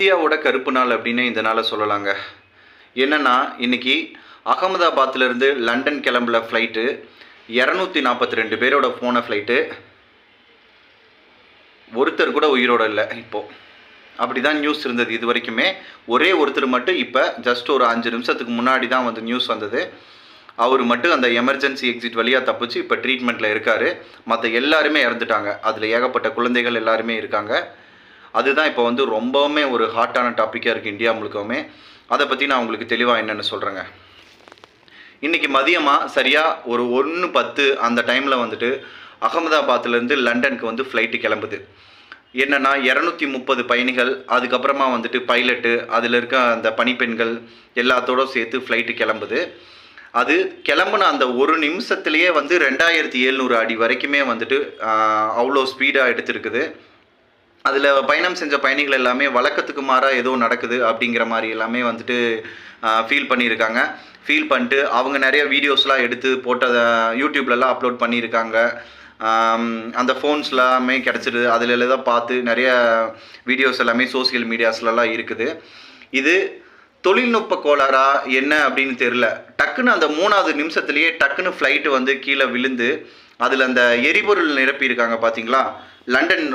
இந்தியாவோட கருப்பு நாள் அப்படின்னு இந்த நாளை சொல்லலாங்க. என்னென்னா இன்றைக்கி அகமதாபாத்லேருந்து லண்டன் கிளம்புல ஃப்ளைட்டு இரநூத்தி நாற்பத்தி ரெண்டு பேரோட போன ஃப்ளைட்டு ஒருத்தர் கூட உயிரோட இல்லை இப்போது அப்படி தான் நியூஸ் இருந்தது இது வரைக்குமே. ஒரே ஒருத்தர் மட்டும் இப்போ ஜஸ்ட் ஒரு அஞ்சு நிமிஷத்துக்கு முன்னாடி தான் வந்து நியூஸ் வந்தது. அவர் மட்டும் அந்த எமர்ஜென்சி எக்ஸிட் வழியாக தப்பிச்சு இப்போ ட்ரீட்மெண்ட்டில் இருக்கார். மற்ற எல்லாருமே இறந்துட்டாங்க. அதில் ஏகப்பட்ட குழந்தைகள் எல்லாருமே இருக்காங்க. அதுதான் இப்போ வந்து ரொம்பவுமே ஒரு ஹாட்டான டாப்பிக்காக இருக்குது இந்தியா முழுக்கவுமே. அதை பற்றி நான் உங்களுக்கு தெளிவாக என்னென்னு சொல்கிறேங்க இன்றைக்கி மதியமாக சரியாக ஒரு ஒன்று பத்து அந்த டைமில் வந்துட்டு அகமதாபாத்லேருந்து லண்டனுக்கு வந்து ஃப்ளைட்டு கிளம்புது. என்னென்னா இரநூத்தி முப்பது பயணிகள் அதுக்கப்புறமா வந்துட்டு பைலட்டு அதில் இருக்க அந்த பணிப்பெண்கள் எல்லாத்தோட சேர்த்து ஃப்ளைட்டு கிளம்புது. அது கிளம்புன அந்த ஒரு நிமிஷத்துலேயே வந்து ரெண்டாயிரத்தி எழுநூறு அடி வரைக்குமே வந்துட்டு அவ்வளோ ஸ்பீடாக எடுத்திருக்குது. அதில் பயணம் செஞ்ச பயணிகள் எல்லாமே வழக்கத்துக்கு மாறாக ஏதோ நடக்குது அப்படிங்கிற மாதிரி எல்லாமே வந்துட்டு ஃபீல் பண்ணியிருக்காங்க. ஃபீல் பண்ணிட்டு அவங்க நிறைய வீடியோஸ்லாம் எடுத்து போட்டதை யூடியூப்லலாம் அப்லோட் பண்ணியிருக்காங்க. அந்த ஃபோன்ஸ் எல்லாமே கிடச்சிடுது. அதில் தான் பார்த்து நிறைய வீடியோஸ் எல்லாமே சோசியல் மீடியாஸ்லலாம் இருக்குது. இது தொழில்நுட்ப கோளாறா என்ன அப்படின்னு தெரில டக்குன்னு அந்த மூணாவது நிமிஷத்துலேயே டக்குன்னு ஃப்ளைட்டு வந்து கீழே விழுந்து அதில் அந்த எரிபொருள் நிரப்பியிருக்காங்க பார்த்தீங்களா லண்டன்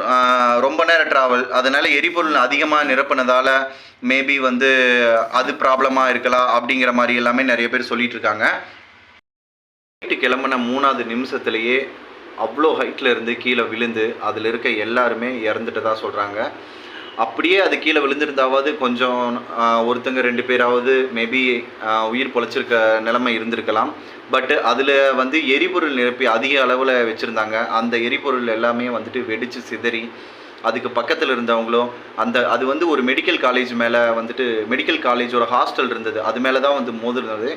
ரொம்ப நேரம் ட்ராவல் அதனால் எரிபொருள் அதிகமாக நிரப்புனதால் மேபி வந்து அது ப்ராப்ளமாக இருக்கலாம் அப்படிங்கிற மாதிரி எல்லாமே நிறைய பேர் சொல்லிட்டு இருக்காங்க. நைட்டு கிளம்புன மூணாவது நிமிஷத்துலேயே அவ்வளோ ஹைட்டில் இருந்து கீழே விழுந்து அதில் இருக்க எல்லாருமே இறந்துட்டு தான் சொல்கிறாங்க அப்படியே அது கீழே விழுந்திருந்தாவது கொஞ்சம் ஒருத்தங்க ரெண்டு பேராவது மேபி உயிர் பொழைச்சிருக்க நிலைமை இருந்திருக்கலாம். பட் அதில் வந்து எரிபொருள் நிரப்பி அதிக அளவில் வச்சுருந்தாங்க. அந்த எரிபொருள் எல்லாமே வந்துட்டு வெடித்து சிதறி அதுக்கு பக்கத்தில் இருந்தவங்களும் அந்த அது வந்து ஒரு மெடிக்கல் காலேஜ் மேலே வந்துட்டு மெடிக்கல் காலேஜ் ஒரு ஹாஸ்டல் இருந்தது. அது மேலே தான் வந்து மோதிருந்தது.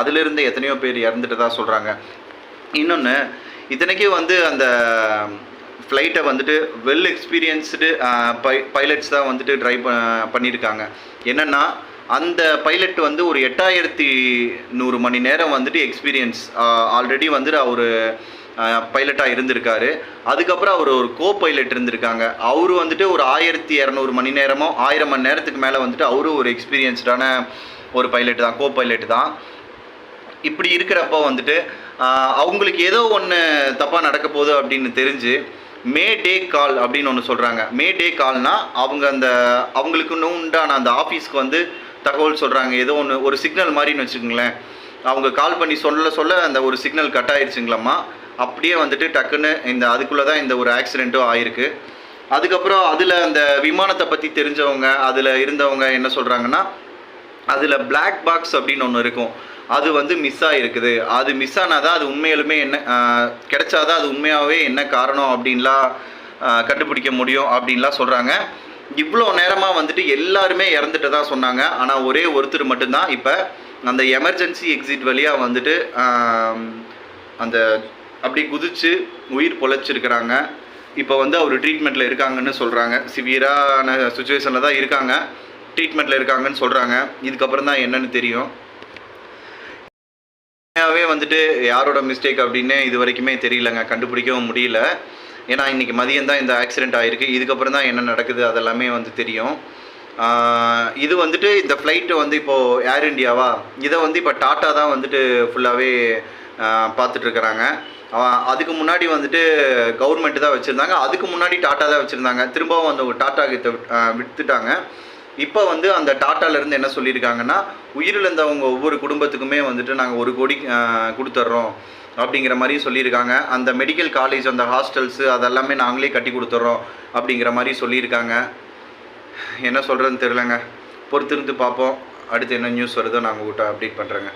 அதிலிருந்து எத்தனையோ பேர் இறந்துட்டு தான் சொல்கிறாங்க இன்னொன்று இத்தனைக்கும் வந்து அந்த ஃப்ளைட்டை வந்துட்டு வெல் எக்ஸ்பீரியன்ஸ்டு பை பைலட்ஸ் தான் வந்துட்டு ட்ரைவ் பண்ணியிருக்காங்க என்னென்னா அந்த பைலட் வந்து ஒரு எட்டாயிரத்தி நூறு மணி நேரம் வந்துட்டு எக்ஸ்பீரியன்ஸ் ஆல்ரெடி வந்துட்டு அவர் பைலட்டாக இருந்திருக்காரு. அதுக்கப்புறம் அவர் ஒரு கோ பைலட் இருந்திருக்காங்க. அவர் வந்துட்டு ஒரு ஆயிரத்தி இரநூறு மணி நேரமோ ஆயிரம் மணி நேரத்துக்கு மேலே வந்துட்டு அவரும் ஒரு எக்ஸ்பீரியன்ஸ்டான ஒரு பைலட் தான் கோ பைலட் தான். இப்படி இருக்கிறப்போ வந்துட்டு அவங்களுக்கு ஏதோ ஒன்று தப்பாக நடக்க போகுது அப்படின்னு தெரிஞ்சு மே டே கால் அப்படின்னு ஒன்று சொல்கிறாங்க மே டே கால்னால் அவங்க அந்த அவங்களுக்கு உண்டான அந்த ஆஃபீஸ்க்கு வந்து தகவல் சொல்கிறாங்க ஏதோ ஒன்று ஒரு சிக்னல் மாதிரின்னு வச்சுக்கோங்களேன். அவங்க கால் பண்ணி சொல்ல சொல்ல அந்த ஒரு சிக்னல் கட் ஆயிடுச்சுங்களாம்மா அப்படியே வந்துட்டு டக்குன்னு இந்த அதுக்குள்ளே தான் இந்த ஒரு ஆக்சிடெண்ட்டும் ஆயிருக்கு. அதுக்கப்புறம் அதில் அந்த விமானத்தை பற்றி தெரிஞ்சவங்க அதில் இருந்தவங்க என்ன சொல்கிறாங்கன்னா அதில் பிளாக் பாக்ஸ் அப்படின்னு ஒன்று இருக்கும். அது வந்து மிஸ் ஆகிருக்குது அது மிஸ் ஆனாதான் அது உண்மையிலுமே என்ன கிடைச்சாதான் அது உண்மையாகவே என்ன காரணம் அப்படின்லாம் கண்டுபிடிக்க முடியும் அப்படின்லாம் சொல்கிறாங்க இவ்வளோ நேரமாக வந்துட்டு எல்லாருமே இறந்துட்டு தான் சொன்னாங்க. ஆனால் ஒரே ஒருத்தர் மட்டும்தான். இப்போ அந்த எமர்ஜென்சி எக்ஸிட் வழியாக வந்துட்டு அந்த அப்படி குதித்து உயிர் பொழைச்சிருக்கிறாங்க. இப்போ வந்து அவர் ட்ரீட்மெண்ட்டில் இருக்காங்கன்னு சொல்கிறாங்க சிவியரான சுச்சுவேஷனில் தான் இருக்காங்க. ட்ரீட்மெண்ட்டில் இருக்காங்கன்னு சொல்கிறாங்க இதுக்கப்புறம் தான் என்னென்னு தெரியும். உண்மையாகவே வந்துட்டு யாரோட மிஸ்டேக் அப்படின்னு இது வரைக்குமே தெரியலங்க. கண்டுபிடிக்கவும் முடியல. ஏன்னா இன்னைக்கு மதியம் தான் இந்த ஆக்சிடெண்ட் ஆகிருக்கு இதுக்கப்புறம் தான் என்ன நடக்குது அதெல்லாமே வந்து தெரியும். இது வந்துட்டு இந்த ஃப்ளைட்டு வந்து இப்போது ஏர் இந்தியாவா இதை வந்து இப்போ டாட்டா தான் வந்துட்டு ஃபுல்லாகவே பார்த்துட்ருக்குறாங்க அதுக்கு முன்னாடி வந்துட்டு கவர்மெண்ட் தான் வச்சுருந்தாங்க. அதுக்கு முன்னாடி டாட்டா தான் வச்சுருந்தாங்க. திரும்பவும் அந்த டாட்டா கிட்ட விற்றுட்டாங்க இப்போ வந்து அந்த டாட்டாலேருந்து என்ன சொல்லியிருக்காங்கன்னா உயிரிழந்தவங்க ஒவ்வொரு குடும்பத்துக்குமே வந்துட்டு நாங்கள் ஒரு கோடி கொடுத்துட்றோம் அப்படிங்கிற மாதிரி சொல்லியிருக்காங்க. அந்த மெடிக்கல் காலேஜ் அந்த ஹாஸ்டல்ஸு அதெல்லாமே நாங்களே கட்டி கொடுத்துட்றோம் அப்படிங்கிற மாதிரி சொல்லியிருக்காங்க. என்ன சொல்கிறதுன்னு தெரிலங்க பொறுத்திருந்து பார்ப்போம். அடுத்து என்ன நியூஸ் வருதோ நான் உங்கள்கிட்ட அப்டேட் பண்ணுறேங்க